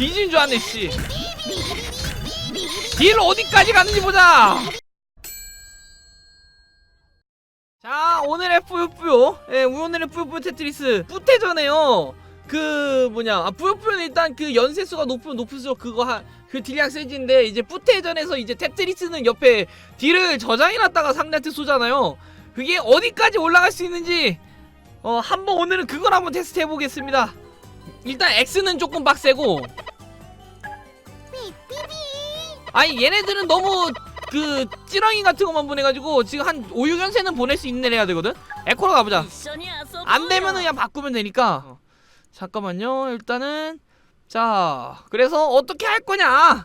뒤진 줄 아네 씨. 딜 어디까지 가는지 보자. 자 오늘의 뿌요뿌요. 예 오늘의 뿌요뿌요 테트리스. 뿌테전에요. 그 뭐냐. 아 뿌요뿌요는 일단 그 연쇄수가 높으면 높을수록 그거 한그 딜량 세지인데 이제 뿌테전에서 이제 테트리스는 옆에 딜을 저장해놨다가 상대한테 쏘잖아요. 그게 어디까지 올라갈 수 있는지 어 한번 오늘은 그걸 한번 테스트 해보겠습니다. 일단 X는 조금 빡세고 아니 얘네들은 너무 그 찌렁이 같은 것만 보내가지고 지금 한 5, 6연세는 보낼 수 있는 애야 되거든? 에코로 가보자. 안 되면은 그냥 바꾸면 되니까. 어. 잠깐만요. 일단은 자 그래서 어떻게 할 거냐?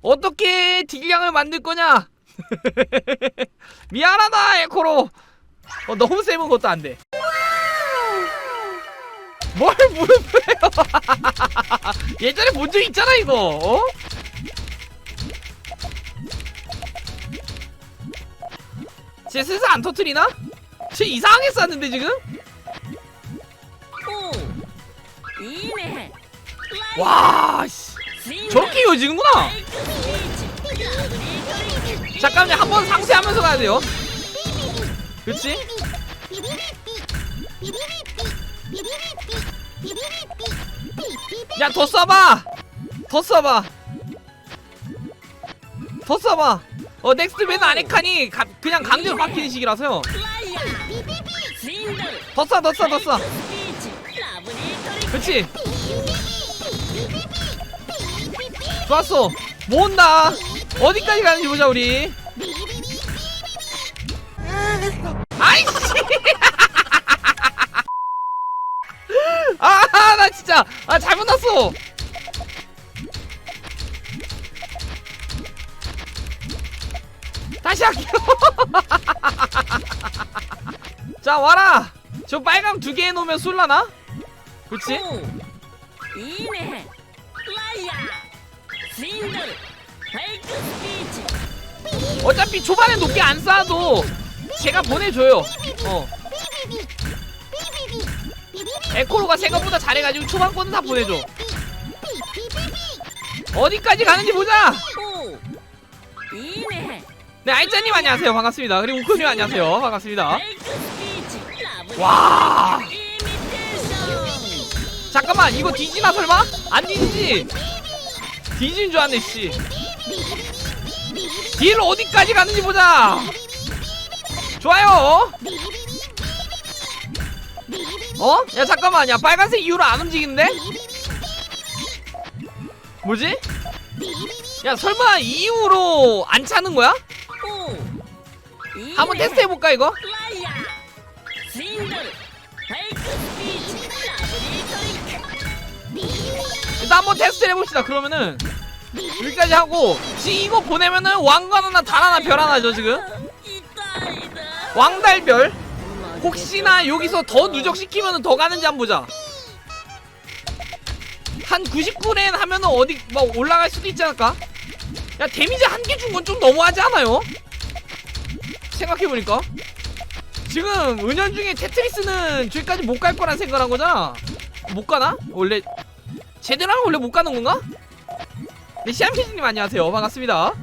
어떻게 딜량을 만들 거냐? 미안하다 에코로. 어, 너무 세면 그것도 안돼. 뭘 무릎해요? 예전에 본 적 있잖아 이거. 어? 쟤 슬슬 안 터트리나? 쟤 이상하게 쐈는데 지금? 와 씨. 저렇게 이어지는구나 잠깐만 한 번 상쇄하면서 가야 돼요 그치? 야더 쏴봐 더 쏴봐 더 쏴봐 어 넥스트맨 아네칸이 가, 그냥 강제로 바뀌는 식이라서요. 더싸 더싸 더싸 그렇지 좋았어. 모은다. 어디까지 가는지 보자 우리. 아이씨! 아나 진짜 아 잘못 났어. 다시 할게요 자 와라 저 빨강 두 개 해놓으면 쏠라나? 그치? おういいねフライヤースイングライクスピーチ 어차피 초반에 높게 안 쌓아도 제가 보내줘요. 어. 에코로가 생각보다 잘해가지고 초반 거는 다 보내줘. 어디까지 가는지 보자. 네 알짜님 안녕하세요 반갑습니다 그리고 우크님 안녕하세요 반갑습니다 와 잠깐만 이거 뒤지나 설마? 안 뒤지지? 뒤진 줄 아네 씨. 딜 어디까지 가는지 보자. 좋아요. 어? 야 잠깐만 야 빨간색 이후로 안 움직인데? 뭐지? 야 설마 이후로 안 차는 거야? 한번 테스트 해볼까 이거? 일단 한번 테스트 해봅시다 그러면은 여기까지 하고 지금 이거 보내면은 왕관 하나 달 하나 별 하나죠 지금 왕달별 혹시나 여기서 더 누적시키면 더 가는지 한번 보자 한 90분엔 하면은 어디 막 올라갈 수도 있지 않을까? 야 데미지 한 개 준 건 좀 너무하지 않아요? 생각해보니까 지금 은연중에 테트리스는 저기까지 못 갈 거란 생각한 거잖아 못 가나? 원래 제대로 하면 원래 못 가는 건가? 네 시안피지님 안녕하세요 반갑습니다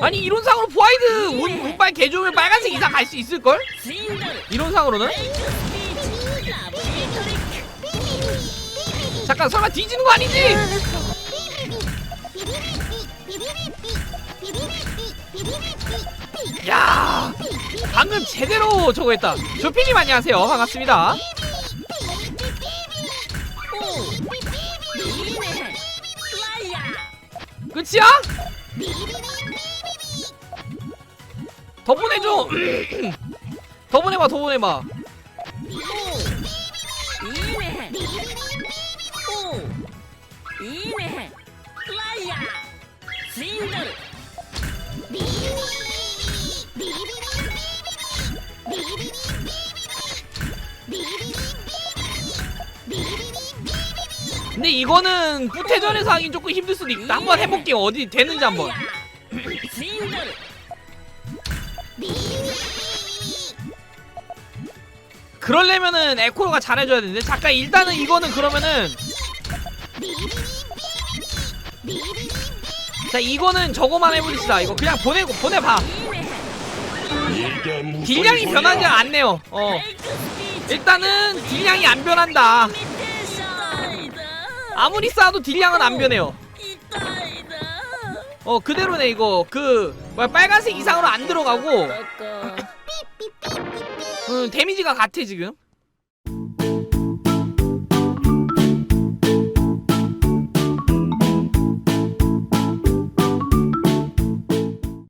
아니 이론상으로 보아이드 운빨 개조면 빨간색 이상 갈 수 있을걸? 이론상으로는? 잠깐 설마 뒤지는 거 아니지? 야 방금 제대로 저거 했다. 조피님 안녕하세요. 반갑습니다. 끝이야? 더 보내줘 더 보내봐 더 보내봐. 근데 이거는 뿌테전에서 하긴 조금 힘들 수도 있다. 한번 해볼게요. 어디 되는지 한번. 그럴려면은 에코로가 잘해줘야 되는데 잠깐 일단은 이거는 그러면은 자 이거는 저거만 해버리시다. 이거 그냥 보내고 보내봐. 딜량이 변하지 않네요. 어. 일단은 딜량이 안 변한다. 아무리 쌓아도 딜량은 안 변해요. 어 그대로네 이거. 그 뭐야 빨간색 이상으로 안 들어가고. 음 데미지가 같아 지금.